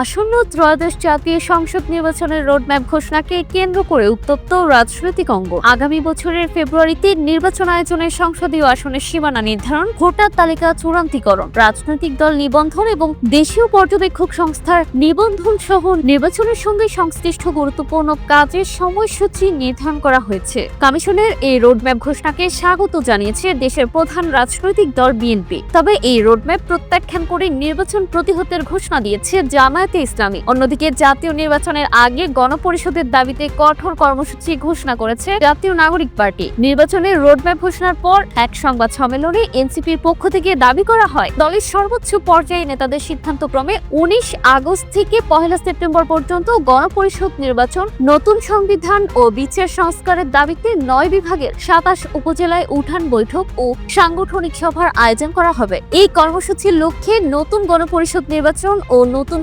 আসন্ন ত্রয়োদশ জাতীয় সংসদ নির্বাচনের রোডম্যাপ ঘোষণাকে কেন্দ্র করে উত্তপ্ত রাজনৈতিক অঙ্গ। আগামী বছরের ফেব্রুয়ারিতে নির্বাচন আয়োজনের সংসদীয় আসনের সীমানা নির্ধারণ, ভোটার তালিকা চূড়ান্তিকরণ। রাজনৈতিক দল নিবন্ধন এবং দেশীয় পর্যবেক্ষক সংস্থার নিবন্ধন সহ নির্বাচনের সঙ্গে সংশ্লিষ্ট গুরুত্বপূর্ণ কাজের সময়সূচি নির্ধারণ করা হয়েছে। কমিশনের এই রোডম্যাপ ঘোষণাকে স্বাগত জানিয়েছে দেশের প্রধান রাজনৈতিক দল বিএনপি। তবে এই রোডম্যাপ প্রত্যাখ্যান করে নির্বাচন প্রতিহতের ঘোষণা দিয়েছে জামায়াতে ইসলামী। অন্যদিকে জাতীয় নির্বাচনের আগে গণপরিষদের দাবিতে কঠোর কর্মসূচি ঘোষণা করেছে জাতীয় নাগরিক পার্টি। নির্বাচনের রোডম্যাপ ঘোষণার পর এক সংবাদ সম্মেলনে এনসিপির পক্ষ থেকে দাবি করা হয়, দলের সর্বোচ্চ পর্যায়ে নেতাদের সিদ্ধান্তক্রমে উনিশ আগস্ট থেকে পহেলা সেপ্টেম্বর পর্যন্ত গণপরিষদ নির্বাচন, নতুন সংবিধান ও বিচার সংস্কারের দাবিতে নয় বিভাগের সাতাশ উপজেলায় উঠান বৈঠক ও সাংগঠনিক সভার আয়োজন করা হবে। এই কর্মসূচির লক্ষ্যে নতুন গণপরিষদ নির্বাচন ও নতুন